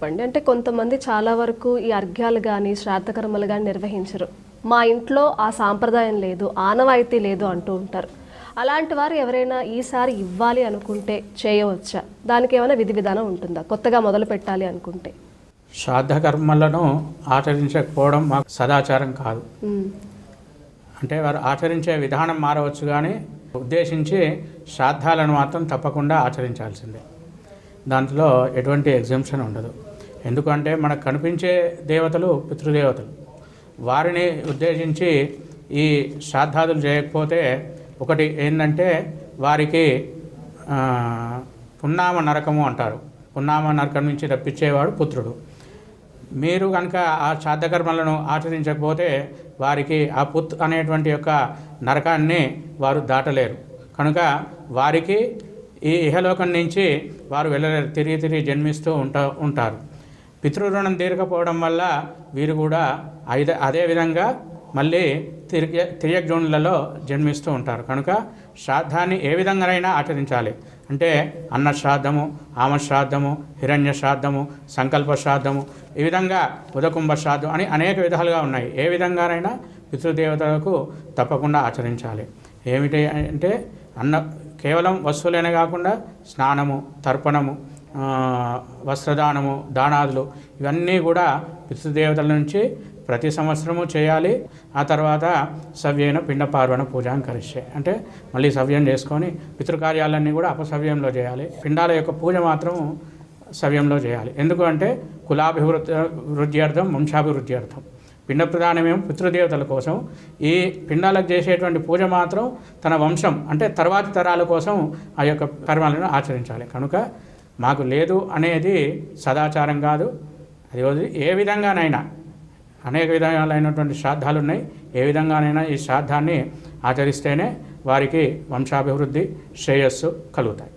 చెప్పండి. అంటే కొంతమంది చాలా వరకు ఈ అర్ఘ్యాలు కానీ శ్రాద్ధకర్మలు కానీ నిర్వహించరు. మా ఇంట్లో ఆ సాంప్రదాయం లేదు ఆనవాయితీ లేదు అంటూ ఉంటారు. అలాంటి వారు ఎవరైనా ఈసారి ఇవ్వాలి అనుకుంటే చేయవచ్చా? దానికి ఏమైనా విధి విధానం ఉంటుందా? కొత్తగా మొదలు పెట్టాలి అనుకుంటే. శ్రాద్ధ కర్మలను ఆచరించకపోవడం మాకు సదాచారం కాదు. అంటే వారు ఆచరించే విధానం మారవచ్చు కానీ ఉద్దేశించి శ్రాద్ధాలను మాత్రం తప్పకుండా ఆచరించాల్సిందే. దాంట్లో ఎటువంటి ఎగ్జంప్షన్ ఉండదు. ఎందుకంటే మనకు కనిపించే దేవతలు పితృదేవతలు. వారిని ఉద్దేశించి ఈ శ్రాద్ధాదులు చేయకపోతే ఒకటి ఏంటంటే వారికి పున్నామ నరకము అంటారు. పున్నామ నరకం నుంచి రప్పించేవాడు పుత్రుడు. మీరు కనుక ఆ శ్రాద్ధకర్మలను ఆచరించకపోతే వారికి ఆ పుత్ అనేటువంటి యొక్క నరకాన్ని వారు దాటలేరు. కనుక వారికి ఈ ఇహలోకం నుంచి వారు వెళ్ళలేరు. తిరిగి తిరిగి జన్మిస్తూ ఉంటా ఉంటారు. పితృరుణం తీరకపోవడం వల్ల వీరు కూడా ఐద అదే విధంగా మళ్ళీ తిరిగి తిరియగ్జోన్లలో జన్మిస్తూ ఉంటారు. కనుక శ్రాద్ధాన్ని ఏ విధంగానైనా ఆచరించాలి. అంటే అన్న శ్రాద్ధము ఆమ శ్రాద్ధము హిరణ్య శ్రాద్ధము సంకల్ప శ్రాద్ధము ఈ విధంగా ఉదకుంభ శ్రాద్ధం అని అనేక విధాలుగా ఉన్నాయి. ఏ విధంగానైనా పితృదేవతలకు తప్పకుండా ఆచరించాలి. ఏమిటి అంటే అన్న కేవలం వస్తువులేనే కాకుండా స్నానము తర్పణము వస్త్రదానము దానాదులు ఇవన్నీ కూడా పితృదేవతల నుంచి ప్రతి సంవత్సరము చేయాలి. ఆ తర్వాత సవ్యైన పిండ పార్వణ అని కలిసే అంటే మళ్ళీ సవ్యం చేసుకొని పితృకార్యాలన్నీ కూడా అపసవ్యంలో చేయాలి. పిండాల యొక్క పూజ మాత్రం సవ్యంలో చేయాలి. ఎందుకు అంటే కులాభివృద్ధి వృద్ధ్యర్థం వంశాభివృద్ధి అర్థం. పిండ ప్రధానమేమో పితృదేవతల కోసం. ఈ పిండాలకు చేసేటువంటి పూజ మాత్రం తన వంశం అంటే తర్వాతి తరాల కోసం ఆ యొక్క కర్మాలను ఆచరించాలి. కనుక మాకు లేదు అనేది సదాచారం కాదు. అది ఏ విధంగానైనా అనేక విధాలైనటువంటి శ్రాద్ధాలు ఉన్నాయి ఏ విధంగానైనా ఈ శ్రాద్ధాన్ని ఆచరిస్తేనే వారికి వంశాభివృద్ధి శ్రేయస్సు కలుగుతాయి.